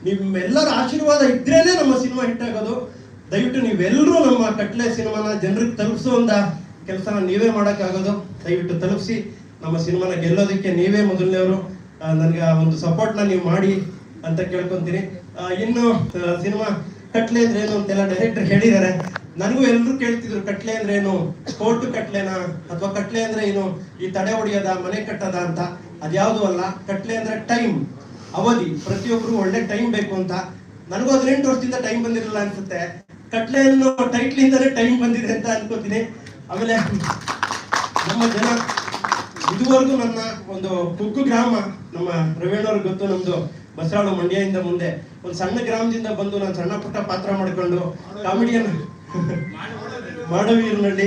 ನಿಮ್ಮೆಲ್ಲರ ಆಶೀರ್ವಾದ ಇದ್ರೇನೆ ನಮ್ಮ ಸಿನಿಮಾ ಹಿಟ್ ಆಗೋದು. ದಯವಿಟ್ಟು ನೀವೆಲ್ಲರೂ ನಮ್ಮ ಕಟ್ಲೆ ಸಿನಿಮಾನ ಜನರಿಗೆ ತಲುಪಿಸುವಂತ ಕೆಲಸನ ನೀವೇ ಮಾಡೋಕ್ಕಾಗೋದು. ದಯವಿಟ್ಟು ತಲುಪಿಸಿ, ನಮ್ಮ ಸಿನಿಮಾನ ಗೆಲ್ಲೋದಕ್ಕೆ ನೀವೇ ಮೊದಲನೇವರು. ನನಗೆ ಆ ಒಂದು ಸಪೋರ್ಟ್ನ ನೀವು ಮಾಡಿ ಅಂತ ಕೇಳ್ಕೊತೀನಿ. ಇನ್ನು ಸಿನಿಮಾ ಕಟ್ಲೆ ಅಂದ್ರೆ ಏನು ಅಂತೆಲ್ಲ ಡೈರೆಕ್ಟರ್ ಹೇಳಿದ್ದಾರೆ. ನನಗೂ ಎಲ್ಲರೂ ಕೇಳ್ತಿದ್ರು, ಕಟ್ಲೆ ಅಂದ್ರೆ ಏನು? ಕೋರ್ಟ್ ಕಟ್ಲೆನಾ? ಅಥವಾ ಕಟ್ಲೆ ಅಂದ್ರೆ ಏನು? ಈ ತಡೆ ಹೊಡಿಯೋದ, ಮನೆ ಕಟ್ಟದ ಅಂತ? ಅದ್ಯಾವುದು ಅಲ್ಲ, ಕಟ್ಲೆ ಅಂದ್ರೆ ಟೈಮ್ ಅವಧಿ ಪ್ರತಿಯೊಬ್ರು ಒಳ್ಳೆ ಟೈಮ್ ಬೇಕು ಅಂತ. ನನಗೂ ಹದಿನೆಂಟು ವರ್ಷದಿಂದ ಟೈಮ್ ಬಂದಿರಲಿಲ್ಲ ಅನ್ಸುತ್ತೆ. ಕಟ್ಲೆ ಅನ್ನೋ ಟೈಟ್ಲಿಂದಲೇ ಟೈಮ್ ಬಂದಿದೆ ಅಂತ ಅನ್ಕೋತೀನಿ. ಆಮೇಲೆ ನಮ್ಮ ಜನ, ಇದುವರೆಗೂ ನನ್ನ ಒಂದು ಕುಗ್ಗು ಗ್ರಾಮ, ನಮ್ಮ ರವೀಣವ್ರಿಗೆ ಗೊತ್ತು, ನಮ್ದು ಬಸರಾಳು ಮಂಡ್ಯದಿಂದ ಮುಂದೆ. ಒಂದು ಸಣ್ಣ ಗ್ರಾಮದಿಂದ ಬಂದು ನಾನು ಸಣ್ಣ ಪುಟ್ಟ ಪಾತ್ರ ಮಾಡ್ಕೊಂಡು ಕಾಮಿಡಿಯನ್ ಮಾಡವೀರ್ನಲ್ಲಿ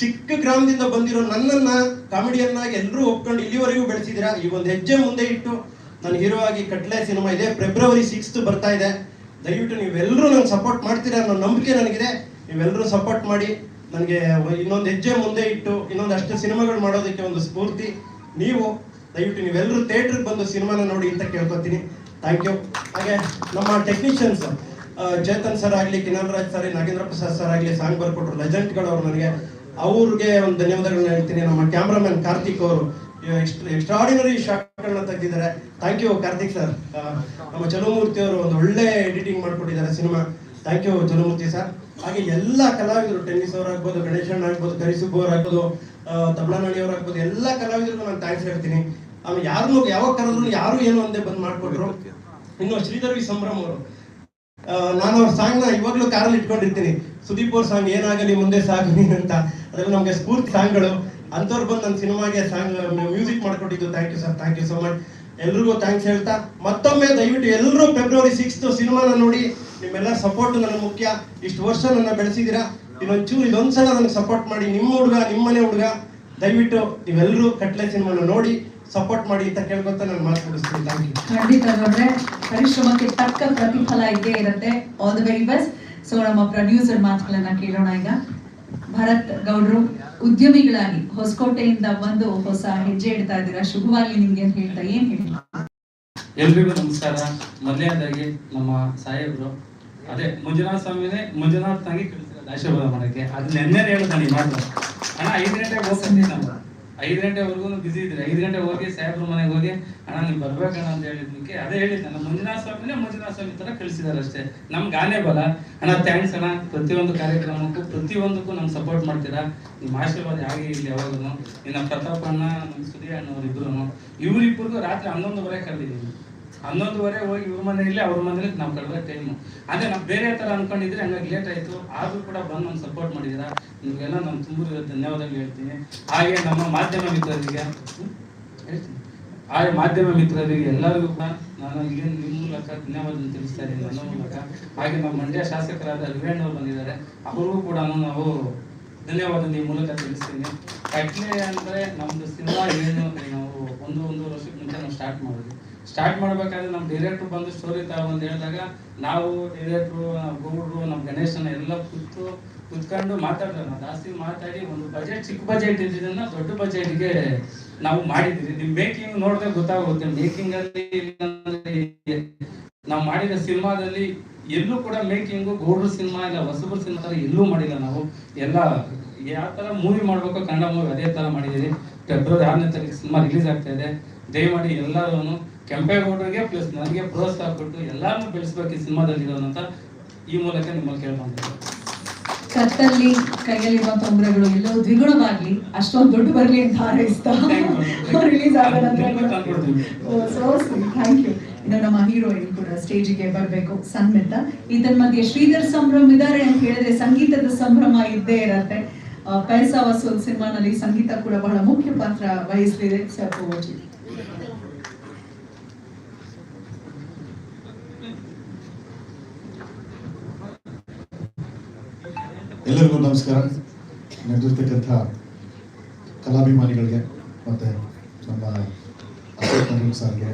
ಚಿಕ್ಕ ಗ್ರಾಮದಿಂದ ಬಂದಿರೋ ನನ್ನನ್ನ ಕಾಮಿಡಿಯನ್ ಆಗಿ ಎಲ್ಲರೂ ಒಪ್ಕೊಂಡು ಇಲ್ಲಿವರೆಗೂ ಬೆಳೆಸಿದಿರಾ? ಈ ಒಂದು ಹೆಜ್ಜೆ ಮುಂದೆ ಇಟ್ಟು ನನ್ನ ಹೀರೋ ಆಗಿ ಕಟ್ಲೆ ಸಿನಿಮಾ ಇದೆ. ಫೆಬ್ರವರಿ ಸಿಕ್ಸ್ತ್ ಬರ್ತಾ ಇದೆ. ದಯವಿಟ್ಟು ನೀವೆಲ್ಲರೂ ನಾನು ಸಪೋರ್ಟ್ ಮಾಡ್ತೀರಾ ಅನ್ನೋ ನಂಬಿಕೆ ನನಗಿದೆ. ನೀವೆಲ್ಲರೂ ಸಪೋರ್ಟ್ ಮಾಡಿ ನನಗೆ ಇನ್ನೊಂದು ಹೆಜ್ಜೆ ಮುಂದೆ ಇಟ್ಟು ಇನ್ನೊಂದಷ್ಟು ಸಿನಿಮಾಗಳು ಮಾಡೋದಕ್ಕೆ ಒಂದು ಸ್ಫೂರ್ತಿ. ನೀವು ದಯವಿಟ್ಟು ನೀವೆಲ್ಲರೂ ಥಿಯೇಟ್ರಿಗೆ ಬಂದು ಸಿನಿಮಾನ ನೋಡಿ ಅಂತ ಕೇಳ್ಕೊತೀನಿ. ಥ್ಯಾಂಕ್ ಯು ಹಾಗೆ ನಮ್ಮ ಟೆಕ್ನಿಷಿಯನ್ಸ್ ಚೇತನ್ ಸರ್ ಆಗಲಿ ಕಿನಾನ್ ರಾಜ್ ಸರ್ ನಾಗೇಂದ್ರ ಪ್ರಸಾದ್ ಸರ್ ಆಗಲಿ, ಸಾಂಗ್ ಬರ್ಕೊಟ್ರು ಲೆಜೆಂಟ್ಗಳು ಅವ್ರು ನನಗೆ. ಅವ್ರಿಗೆ ಒಂದು ಧನ್ಯವಾದಗಳನ್ನ ಹೇಳ್ತೀನಿ. ನಮ್ಮ ಕ್ಯಾಮ್ರಾಮನ್ ಕಾರ್ತಿಕ್ ಅವರು ಎಕ್ಸ್ಟ್ರಾಡಿನರಿ ಶಾಟ್ಗಳನ್ನ ತೆಗೆದಿದ್ದಾರೆ. ಥ್ಯಾಂಕ್ ಯು ಕಾರ್ತಿಕ್ ಸರ್ ನಮ್ಮ ಚಲುಮೂರ್ತಿ ಅವರು ಒಂದು ಒಳ್ಳೆ ಎಡಿಟಿಂಗ್ ಮಾಡಿಕೊಟ್ಟಿದ್ದಾರೆ cinema. Thank you Chalumurthy sir ಹಾಗೆ ಎಲ್ಲ ಕಲಾವಿದರು, ಟೆನ್ನಿಸ್ ಅವ್ರು ಆಗ್ಬೋದು ಗಣೇಶಣ್ಣ ಆಗ್ಬೋದು ಕರಿಸುಬ್ಬು ಅವ್ರು ಆಗ್ಬೋದು ತಬಲಾನಣಿ ಅವ್ರು ಆಗ್ಬೋದು, ಎಲ್ಲ ಕಲಾವಿದರಿಗೂ ನಾನು ಥ್ಯಾಂಕ್ಸ್ ಹೇಳ್ತೀನಿ. ಆಮೇಲೆ ಯಾರನ್ನೂ ಯಾವಾಗ ಕರೆದ್ರು ಯಾರು ಏನು ಅಂದೆ ಬಂದು ಮಾಡ್ಕೊಟ್ರು. ಇನ್ನು ಶ್ರೀಧರ್ವಿ ಸಂಭ್ರಮ್ ಅವರು. ನಾನು ಅವ್ರ ಸಾಂಗ್ನ ಇವಾಗ್ಲೂ ಕಾರಲ್ಲಿ ಇಟ್ಕೊಂಡಿರ್ತೀನಿ. ಸುದೀಪ್ ಅವ್ರ ಸಾಂಗ್ ಏನಾಗಲಿ ಮುಂದೆ ಸಾಗಲಿ ಅಂತ. ಅದ್ರಲ್ಲಿ ನಮಗೆ ಸ್ಫೂರ್ತಿ ಸಾಂಗ್ಗಳು. ಅಂತವ್ರು ಬಂದು ನನ್ನ ಸಿನಿಮಾಗೆ song music ಮಾಡ್ಕೊಟ್ಟಿದ್ದು. Thank you sir thank you so much ಎಲ್ರಿಗೂ ಥ್ಯಾಂಕ್ಸ್ ಹೇಳ್ತಾ. ಮತ್ತೊಮ್ಮೆ ದಯವಿಟ್ಟು ಎಲ್ಲರೂ ಫೆಬ್ರವರಿ ಸಿಕ್ಸ್ತ್ ಸಿನಿಮಾನ ನೋಡಿ. ನಿಮ್ಮೆಲ್ಲ ಸಪೋರ್ಟ್ ನನಗೆ ಮುಖ್ಯ. ಇಷ್ಟು ವರ್ಷ ನನ್ನ ಬೆಳೆಸಿದ್ದೀರಾ ಇನ್ನೊಂಚೂರು ಇದೊಂದ್ಸಲ ನನಗೆ ಸಪೋರ್ಟ್ ಮಾಡಿ. ನಿಮ್ಮ ಹುಡುಗ ನಿಮ್ಮನೆ ಹುಡುಗ. ದಯವಿಟ್ಟು ನೀವೆಲ್ಲರೂ ಕಟ್ಲೆ ಸಿನಿಮಾನ ನೋಡಿ. ಸಪೋರ್ಟ್ ಮಾಡಿ ಅಂತ ಕೇಳ್ಕೊತ ನಾನು ಮಾತು ಮುಗಿಸ್ತೀನಿ ಥ್ಯಾಂಕ್ ಯು ಖಂಡಿತ ನೋಡ್ರೆ ಪರಿಶ್ರಮಕ್ಕೆ ತಕ್ಕ ಪ್ರತಿಫಲ ಇದ್ದೇ ಇರುತ್ತೆ. All the very best so ನಮ್ಮ ಪ್ರೊಡ್ಯೂಸರ್ ಮಾತುಗಳನ್ನ ಕೇಳೋಣ ಈಗ. ಭರತ್ ಗೌಡ್ರು ಉದ್ಯಮಿಗಳಾಗಿ ಹೊಸಕೋಟೆಯಿಂದ ಬಂದು ಹೊಸ ಹೆಜ್ಜೆ ಇಡ್ತಾ ಇದ್ದೀರಾ? ಶುಭವಾಗಿ ನಿಮ್ಗೆ ಅಂತ ಹೇಳ್ತಾ ಏನ್ ಹೇಳಿ? ಎಲ್ರಿಗೂ ನಮಸ್ಕಾರ. ಮೊದಲನೇದಾಗಿ ನಮ್ಮ ಸಾಹೇಬ್ರು ಅದೇ ಮಂಜುನಾಥ ಸ್ವಾಮಿನೇ ಮಂಜುನಾಥ್ ಆಗಿ ಕಳಿಸಿರೋದು ಆಶೀರ್ವಾದ ಮಾಡಕ್ಕೆ. ಅದು ನೆನ್ನೆ ಹೇಳ್ತಾನೆ ಮಾತು. ಅಣ್ಣ ಐದು ಗಂಟೆಗೆ ಹೋಗ್ತೀನಿ ನಾನು. ಐದು ಗಂಟೆವರೆಗೂ ಬಿಸಿ ಇದ್ರೆ. ಐದು ಗಂಟೆ ಹೋಗಿ ಸಾಹೇಬ್ರ ಮನೆಗೆ ಹೋಗಿ, ಅಣ್ಣ ನೀವು ಬರ್ಬೇಕಣ್ಣ ಅಂತ ಹೇಳಿದ್ನಕ್ಕೆ ಅದೇ ಹೇಳಿದ್ದೆ ನಮ್ಮ ಮಂಜುನಾಥ ಸ್ವಾಮಿನೇ ಮಂಜುನಾಥ ಸ್ವಾಮಿ ತರ ಕಳಿಸಿದಾರೆ ಅಷ್ಟೇ. ನಮ್ಗೆ ಆನೆ ಬಲ. ಅಣ್ಣ ಥ್ಯಾಂಕ್ಸ್ ಅಣ್ಣ. ಪ್ರತಿಯೊಂದು ಕಾರ್ಯಕ್ರಮಕ್ಕೂ, ಪ್ರತಿಯೊಂದಕ್ಕೂ ನಮ್ಗೆ ಸಪೋರ್ಟ್ ಮಾಡ್ತೀರಾ? ನಿಮ್ಮ ಆಶೀರ್ವಾದ ಹಾಗೆ ಇಲ್ಲಿ ಯಾವಾಗೂ ನಿನ್ನ ಪ್ರತಾಪ್ ಅಣ್ಣ ನಮ್ಮ ಸುರಿಯ ಅಣ್ಣ ಇಬ್ಬರು ಇವರಿಬ್ಬರಿಗೂ ರಾತ್ರಿ ಹನ್ನೊಂದುವರೆ ಕರೆದಿದ್ದೀವಿ ಹನ್ನೊಂದುವರೆ ಹೋಗಿ ಇವ್ರ ಮನೆಯಲ್ಲಿ, ಅವ್ರ ಮನೇಲಿ ನಾವು ಕಳೆದ ಟೈಮು ಅದೇ ನಾವು ಬೇರೆ ತರ ಅನ್ಕೊಂಡಿದ್ರೆ ಹಂಗಾಗಿ ಲೇಟ್ ಆಯ್ತು. ಆದ್ರೂ ಕೂಡ ಬಂದು ನಮ್ಗೆ ಸಪೋರ್ಟ್ ಮಾಡಿದ್ದೀರಾ ನಿಮಗೆಲ್ಲ ನಾನು ತುಂಬ ಧನ್ಯವಾದಗಳು ಹೇಳ್ತೀನಿ. ಹಾಗೆ ನಮ್ಮ ಮಾಧ್ಯಮ ಮಿತ್ರರಿಗೆ? ಹೇಳ್ತೀನಿ. ಹಾಗೆ ಮಾಧ್ಯಮ ಮಿತ್ರರಿಗೆ ಎಲ್ಲರಿಗೂ ಕೂಡ ನಾನು ಇಲ್ಲಿ ನಿಮ್ಮ ಮೂಲಕ ಧನ್ಯವಾದ ತಿಳಿಸ್ತಾ ಇದ್ದೀನಿ, ನನ್ನ ಮೂಲಕ. ಹಾಗೆ ನಮ್ಮ ಮಂಡ್ಯ ಶಾಸಕರಾದ ರಿವೇಣ್ ಅವರು ಬಂದಿದ್ದಾರೆ. ಅವ್ರಿಗೂ ಕೂಡ ನಾವು ಧನ್ಯವಾದ ನಿಮ್ಮ ಮೂಲಕ ತಿಳಿಸ್ತೀನಿ. ಕಟ್ಲೆ ಅಂದರೆ ನಮ್ಮದು ಸಿನಿಮಾ ಏನು, ನಾವು ಒಂದು ಒಂದು ವರ್ಷಕ್ಕೆ ಮುಂಚೆ ನಾವು ಸ್ಟಾರ್ಟ್ ಮಾಡಿದ್ವಿ. ಸ್ಟಾರ್ಟ್ ಮಾಡ್ಬೇಕಾದ್ರೆ ನಮ್ಮ ಡೈರೆಕ್ಟ್ರು ಬಂದು ಸ್ಟೋರಿ ತಗೊಂಡು ಹೇಳಿದಾಗ ನಾವು ಡೈರೆಕ್ಟ್ರು ಗೌಡ್ರು ನಮ್ಮ ಗಣೇಶನ ಎಲ್ಲ ಕೂತು ಕುತ್ಕೊಂಡು ನಾವು ಜಾಸ್ತಿ ಮಾತಾಡಿ ಒಂದು ಬಜೆಟ್ ಚಿಕ್ಕ ಬಜೆಟ್ ಇದ್ದಿದ್ದನ್ನ ದೊಡ್ಡ ಬಜೆಟ್ಗೆ ನಾವು ಮಾಡಿದ್ವಿ ನಿಮ್ ಮೇಕಿಂಗ್ ನೋಡಿದ್ರೆ ಗೊತ್ತಾಗುತ್ತೆ ಮೇಕಿಂಗ್ ಅಲ್ಲಿ ನಾವು ಮಾಡಿದ ಸಿನಿಮಾದಲ್ಲಿ ಎಲ್ಲೂ ಕೂಡ ಮೇಕಿಂಗು ಗೌಡ್ರ ಸಿನಿಮಾ ಇಲ್ಲ, ಹೊಸಬ್ರ ಸಿನಿಮಾ ಎಲ್ಲೂ ಮಾಡಿಲ್ಲ ನಾವು. ಎಲ್ಲ ಯಾವ ತರ ಮೂವಿ ಮಾಡಬೇಕು ಕನ್ನಡ ಮೂವಿ ಅದೇ ತರ ಮಾಡಿದೀವಿ ಫೆಬ್ರವರಿ ಆರನೇ ತಾರೀಕು ಸಿನಿಮಾ ರಿಲೀಸ್ ಆಗ್ತಾ ಇದೆ. ದಯಮಾಡಿ ಎಲ್ಲರೂ ಕೆಂಪೇಗೌಡರಿಗೆ ಪ್ಲಸ್ ನನಗೆ ಪ್ರೋತ್ಸಾಹ ಕೊಟ್ಟು ಎಲ್ಲರನ್ನು ಬೆಳೆಸ್ಬೇಕು ಈ ಸಿನಿಮಾದಲ್ಲಿ ಅಂತ ಈ ಮೂಲಕ ನಿಮ್ಮಲ್ಲಿ ಕೇಳ್ಕೊಂತೀನಿ ಕತ್ತಲ್ಲಿ ಕೈಯಲ್ಲಿರುವ ತೊಂದರೆಗಳು ಎಲ್ಲವೂ ದ್ವಿಗುಣವಾಗಿ ಅಷ್ಟೊಂದು ದೊಡ್ಡ ಬರಲಿ ಅಂತ ಹಾರೈಸ್ತಾ ರಿಲೀಸ್ ಆದ ನಂತರ ತಂದ್ಕೊಡ್ತೀನಿ. ಥ್ಯಾಂಕ್ ಯು ಇನ್ನು ನಮ್ಮ ಹೀರೋಯಿನ್ ಕೂಡ ಸ್ಟೇಜಿಗೆ ಬರಬೇಕು ಸನ್ಮಿತ ಇದರ ಮಧ್ಯೆ ಶ್ರೀಧರ್ ಸಂಭ್ರಮ ಇದ್ದಾರೆ ಅಂತ ಹೇಳಿದ್ರೆ ಸಂಗೀತದ ಸಂಭ್ರಮ ಇದ್ದೇ ಇರತ್ತೆ. ಪೈಸಾ ವಸೂಲ್ ಸಿನಿಮಾನಲ್ಲಿ ಸಂಗೀತ ಕೂಡ ಬಹಳ ಮುಖ್ಯ ಪಾತ್ರ ವಹಿಸಲಿದೆ ಸ್ವಲ್ಪ ಎಲ್ಲರಿಗೂ ನಮಸ್ಕಾರ. ನಡೆದಿರ್ತಕ್ಕಂಥ ಕಲಾಭಿಮಾನಿಗಳಿಗೆ ಮತ್ತು ನಮ್ಮ ಅಶೋಕ್ ನವೀನ್ ಸರ್ಗೆ.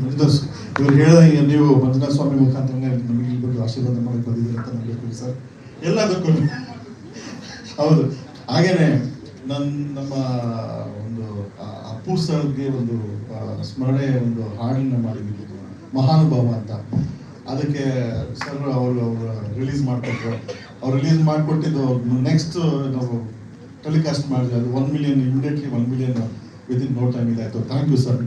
ಹೇಳಿದ ಇವ್ರು ಹೇಳಿದಂಗೆ ನೀವು ಮಂಜುನಾಥ ಸ್ವಾಮಿ ಮುಖಾಂತರ ನಮಗೆ ಬಗ್ಗೆ ಆಶೀರ್ವಾದ ಮಾಡಿ ಬಂದಿದ್ದೀರಿ ಅಂತ ನಮಗೆ ಸರ್. ಎಲ್ಲದಕ್ಕೂ. ಹೌದು. ಹಾಗೇನೆ ನನ್ನ ನಮ್ಮ ಒಂದು ಅಪ್ಪು ಸರ್ಗೆ ಒಂದು ಸ್ಮರಣೆ, ಒಂದು ಹಾಡನ್ನು ಮಾಡಿದ್ವಿ. ಮಹಾನುಭಾವ ಅಂತ. ಅದಕ್ಕೆ ಸರ್ ಅವರು ಅವರು ರಿಲೀಸ್ ಮಾಡಿಕೊಟ್ರು. ಅವ್ರು ರಿಲೀಸ್ ಮಾಡಿಕೊಟ್ಟಿದ್ದು ನೆಕ್ಸ್ಟ್ ನಾವು ಟೆಲಿಕಾಸ್ಟ್ ಮಾಡಿದೆ ಅದು one million immediately one million within no time ಆಯಿತು ಥ್ಯಾಂಕ್ ಯು ಸರ್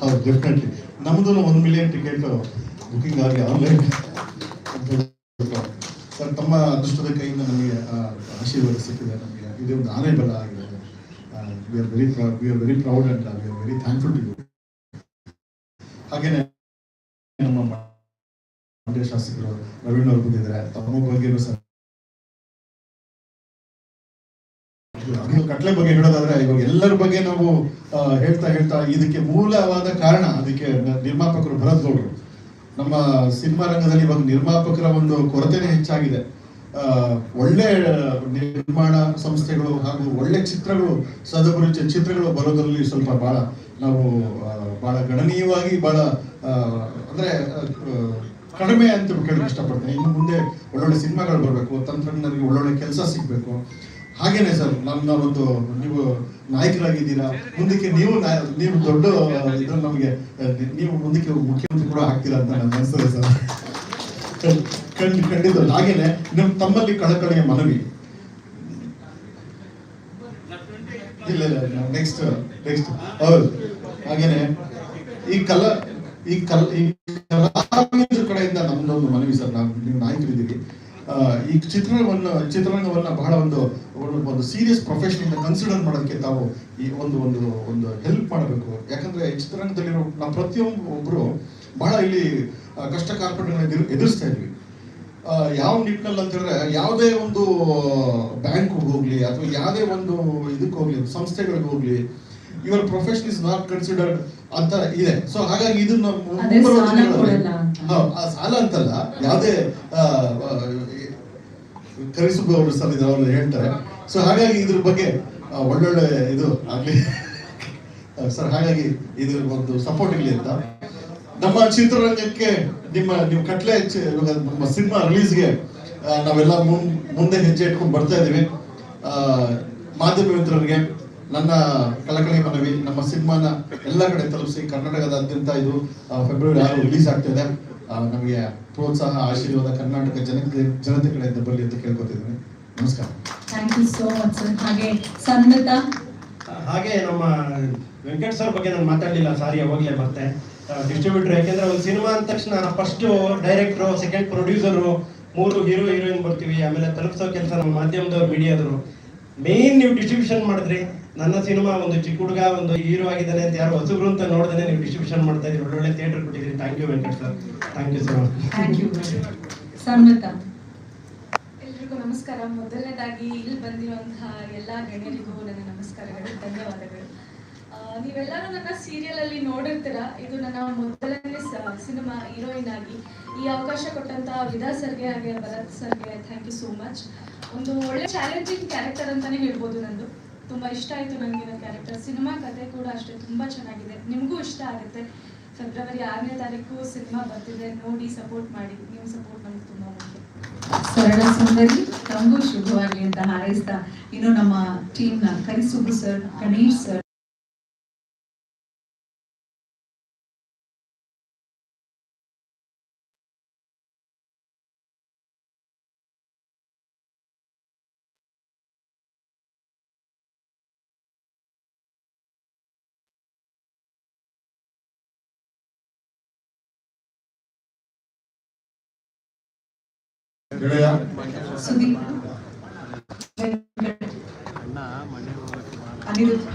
ಹೌದು ಡೆಫಿನೆಟ್ಲಿ ನಮ್ಮದು ಒನ್ ಮಿಲಿಯನ್ ಟಿಕೆಟ್ ಬುಕ್ಕಿಂಗ್ ಆಗಿ ಆನ್ಲೈನ್ ಸರ್ ತಮ್ಮ ಅದೃಷ್ಟದ ಕೈಯಿಂದ ನಮಗೆ ಆಶೀರ್ವಾದ ಸಿಕ್ಕಿದೆ. ನಮಗೆ ಇದು ಒಂದು ಆನೆ ಬಲ ಆಗಿದೆ we are very proud we are very proud and we are very thankful to you ಹಾಗೇನೆ ನಮ್ಮ ಶಾಸಕರು ನವೀನ್ ಅವರು ಬಂದಿದ್ದಾರೆ ತಮ್ಮ ಬಗ್ಗೆನೂ ಸರ್ ಅದು ಕಟ್ಲೆ ಬಗ್ಗೆ ಹೇಳೋದಾದ್ರೆ ಇವಾಗ ಎಲ್ಲರ ಬಗ್ಗೆ ನಾವು ಹೇಳ್ತಾ ಹೇಳ್ತಾ ಇದಕ್ಕೆ ಮೂಲವಾದ ಕಾರಣ ಅದಕ್ಕೆ ನಿರ್ಮಾಪಕರು ಭರತ್ ಗೌಡರು. ನಮ್ಮ ಸಿನಿಮಾ ರಂಗದಲ್ಲಿ ಇವಾಗ ನಿರ್ಮಾಪಕರ ಒಂದು ಕೊರತೆನೇ ಹೆಚ್ಚಾಗಿದೆ. ಒಳ್ಳೆ ನಿರ್ಮಾಣ ಸಂಸ್ಥೆಗಳು ಹಾಗೂ ಒಳ್ಳೆ ಚಿತ್ರಗಳು ಸದಗುರು ಚಿತ್ರಗಳು ಬರೋದ್ರಲ್ಲಿ ಸ್ವಲ್ಪ ಬಹಳ ನಾವು ಬಹಳ ಗಣನೀಯವಾಗಿ ಬಹಳ ಅಂದ್ರೆ ಕಡಿಮೆ ಅಂತ ಕೇಳಕ್ಕೆ ಇಷ್ಟಪಡ್ತೇನೆ. ಇನ್ನು ಮುಂದೆ ಒಳ್ಳೊಳ್ಳೆ ಸಿನಿಮಾಗಳು ಬರಬೇಕು ತಂತ್ರಜ್ಞರಿಗೆ ಒಳ್ಳೊಳ್ಳೆ ಕೆಲಸ ಸಿಗಬೇಕು. ಹಾಗೇನೆ ಸರ್ ನಮ್ಮ ಒಂದು ನೀವು ನಾಯಕರಾಗಿದ್ದೀರಾ, ಮುಂದಕ್ಕೆ ನೀವು ನೀವು ದೊಡ್ಡ ಇದ್ರ ನಮಗೆ, ನೀವು ಮುಂದಕ್ಕೆ ಮುಖ್ಯಮಂತ್ರಿ ಕೂಡ ಆಗ್ತೀರಾ ಅಂತ ನನ್ನ ಅನಿಸ್ತದೆ ಸರ್. ಖಂಡ ಖಂಡಿತ ಹಾಗೇನೆ, ನಿಮ್ ತಮ್ಮಲ್ಲಿ ಕಳಕಳಿಯ ಮನವಿ? ಇಲ್ಲ ಇಲ್ಲ ನೆಕ್ಸ್ಟ್ ನೆಕ್ಸ್ಟ್ ಹೌದು. ಹಾಗೇನೆ, ಈ ಕಲ ಈ ಕಲ್, ಈ ಕಲಾವಿದರ ಕಡೆಯಿಂದ ನಮ್ದೊಂದು ಮನವಿ ಸರ್, ನಾವು ನೀವು ನಾಯಕರಿದ್ದೀರಿ ಈ ಚಿತ್ರವನ್ನ ಚಿತ್ರರಂಗವನ್ನ ಬಹಳ ಒಂದು, ಒಂದು- ಸೀರಿಯಸ್ ಪ್ರೊಫೆಷನ್ ಕನ್ಸಿಡರ್ ಮಾಡೋದಕ್ಕೆ ತಾವು ಈ ಒಂದು ಒಂದು ಒಂದು ಹೆಲ್ಪ್ ಮಾಡಬೇಕು. ಯಾಕಂದ್ರೆ ಚಿತ್ರರಂಗದಲ್ಲಿರೋ ನಾವು ಪ್ರತಿಯೊಬ್ಬ ಒಬ್ರು ಬಹಳ ಇಲ್ಲಿ ಕಷ್ಟ ಕಾರ್ಪಣ್ಯಗಳನ್ನ ಎದುರಿಸ್ತಾ ಇದ್ವಿ. ಯಾವ ನಿಟ್ಟಿನಲ್ಲಿ ಅಂತ ಹೇಳಿದ್ರೆ ಯಾವುದೇ ಒಂದು ಬ್ಯಾಂಕ್ ಹೋಗ್ಲಿ ಅಥವಾ ಯಾವುದೇ ಒಂದು ಇದಕ್ಕೆ ಹೋಗ್ಲಿ, ಸಂಸ್ಥೆಗಳಿಗೆ ಹೋಗ್ಲಿ your profession is not considered ಅಂತ ಇದೆ. ಸೊ ಹಾಗಾಗಿ ಇದು ಸಾಲ ಕೊಡಲ್ಲ ಆ ಸಾಲ ಅಂತಲ್ಲ ಯಾವುದೇ ಕರಿಸುಬ್ಬವರು ಸರ್ ಅವ್ರು ಹೇಳ್ತಾರೆ. ಸೊ ಹಾಗಾಗಿ ಇದ್ರ ಬಗ್ಗೆ ಒಳ್ಳೊಳ್ಳೆ ಇದು ಆಗ್ಲಿ. ಸರ್ ಹಾಗಾಗಿ ಇದ್ರ ಒಂದು ಸಪೋರ್ಟ್ ಇರಲಿ ಅಂತ. ನಮ್ಮ ಚಿತ್ರರಂಗಕ್ಕೆ ನಿಮ್ಮ ನೀವು ಕಟ್ಲೆ ನಮ್ಮ ಸಿನಿಮಾ ರಿಲೀಸ್ಗೆ ನಾವೆಲ್ಲ ಮುಂದೆ ಹೆಜ್ಜೆ ಇಟ್ಕೊಂಡು ಬರ್ತಾ ಇದ್ದೀವಿ. ಆ, ಮಾಧ್ಯಮ ಮಿತ್ರರಿಗೆ ನನ್ನ ಕಳಕಳಿ ಮನವಿ ನಮ್ಮ ಸಿನಿಮಾನ ಎಲ್ಲ ಕಡೆ ತಲುಪಿಸಿ ಕರ್ನಾಟಕದಾದ್ಯಂತ ಇದು ಫೆಬ್ರವರಿ ಆರು ರಿಲೀಸ್ ಆಗ್ತಿದೆ ಇದೆ. ನಮಗೆ ಪ್ರೋತ್ಸಾಹ ಆಶೀರ್ವಾದ ಕರ್ನಾಟಕ ಜನತೆ ಜನತೆ ಕಡೆಯಿಂದ ಬರಲಿ ಅಂತ ಕೇಳ್ಕೊತಿದ್ದೀನಿ. ನಮಸ್ಕಾರ. Thank you so much sir ಹಾಗೆ ಸನ್ಮಿತಾ? ಹಾಗೆ ನಮ್ಮ ವೆಂಕಟ್ ಸರ್ ಬಗ್ಗೆ ನಾನು ಮಾತಾಡಲಿಲ್ಲ ಸಾರಿ ಅವಾಗಲೇ ಮತ್ತೆ. ಡಿಸ್ಟ್ರಿಬ್ಯೂಟರ್ ಯಾಕೆಂದ್ರೆ ಒಂದು ಸಿನಿಮಾ ಅಂದ ತಕ್ಷಣ ಫಸ್ಟ್ ಡೈರೆಕ್ಟ್ರು ಸೆಕೆಂಡ್ ಪ್ರೊಡ್ಯೂಸರು ಮೂರು ಹೀರೋ ಹೀರೋಯಿನ್ ಬರ್ತೀವಿ. ಆಮೇಲೆ ತಲುಪಿಸೋ ಕೆಲಸ ನಮ್ಮ ಮಾಧ್ಯಮದವ್ರು ಮೀಡಿಯಾದವರು ಮೇನ್ ನೀವು ಡಿಸ್ಟ್ರಿಬ್ಯೂಷನ್ ಮಾಡಿದ್ರಿ ನನ್ನ ಸಿನಿಮಾ ಒಂದು ಚಿಕ್ಕ ಹುಡುಗ ಒಂದು ಹೀರೋ ಆಗಿದ್ದಾನೆ ಅಂತ ಯಾರು ಹೊಸಬ್ರು ಅಂತ ನೋಡಿದ್ರೆ ನೀವು ಡಿಸ್ಟ್ರಿಬ್ಯೂಷನ್ ಮಾಡ್ತಾ ಇದ್ರಿ ಒಳ್ಳೊಳ್ಳೆ ಥಿಯೇಟರ್ ಕೊಟ್ಟಿದ್ದೀರಿ. Thank you Venkat sir thank you sir much thank you Sanmitha ಎಲ್ರಿಗೂ ನಮಸ್ಕಾರ. ಮೊದಲನೇದಾಗಿ ಇಲ್ಲಿ ಬಂದಿರುವಂತಹ ಎಲ್ಲ ಗಣ್ಯರಿಗೂ ನನ್ನ ನಮಸ್ಕಾರಗಳು. ಧನ್ಯವಾದಗಳು. ಆ, ನೀವೆಲ್ಲರೂ ನನ್ನ ಸೀರಿಯಲ್ ಅಲ್ಲಿ ನೋಡಿರ್ತೀರ? ಇದು ನನ್ನ ಮೊದಲನೇ ಸಿನಿಮಾ ಹೀರೋಯಿನ್ ಆಗಿ. ಈ ಅವಕಾಶ ಕೊಟ್ಟಂತಹ ವಿಧಾ ಸರ್ಗೆ ಹಾಗೆ ಭರತ್ ಸರ್ಗೆ ಥ್ಯಾಂಕ್ ಯು ಸೋ ಮಚ್ ಒಂದು ಒಳ್ಳೆ ಚಾಲೆಂಜಿಂಗ್ ಕ್ಯಾರೆಕ್ಟರ್ ಅಂತಾನೆ ಹೇಳ್ಬೋದು ನಂದು. ತುಂಬಾ ಇಷ್ಟ ಆಯ್ತು ನನಗೆ ನನ್ನ ಕ್ಯಾರೆಕ್ಟರ್ ಸಿನಿಮಾ ಕತೆ ಕೂಡ ಅಷ್ಟೇ, ತುಂಬಾ ಚೆನ್ನಾಗಿದೆ. ನಿಮಗೂ ಇಷ್ಟ ಆಗುತ್ತೆ. ಫೆಬ್ರವರಿ ಆರನೇ ತಾರೀಕು ಸಿನಿಮಾ ಬರ್ತಿದೆ, ನೋಡಿ ಸಪೋರ್ಟ್ ಮಾಡಿ. ನಿಮ್ಮ ಸಪೋರ್ಟ್ ನಮ್ಗೆ ತುಂಬಾ ಮುಖ್ಯ ಸರಳ ಸುಂದರಿ ತಮಗೂ ಶುಭವಾಗಲಿ ಅಂತ ಹಾರೈಸ್ತಾ ಇನ್ನು ನಮ್ಮ ಟೀಮ್ನ ಕರಿಸುಬ್ಬು ಸರ್ ಗಣೇಶ್ ಸರ್ ಗೆಳೆಯ? ಸುದೀಪ್. ಅನಿರುದ್ಧ.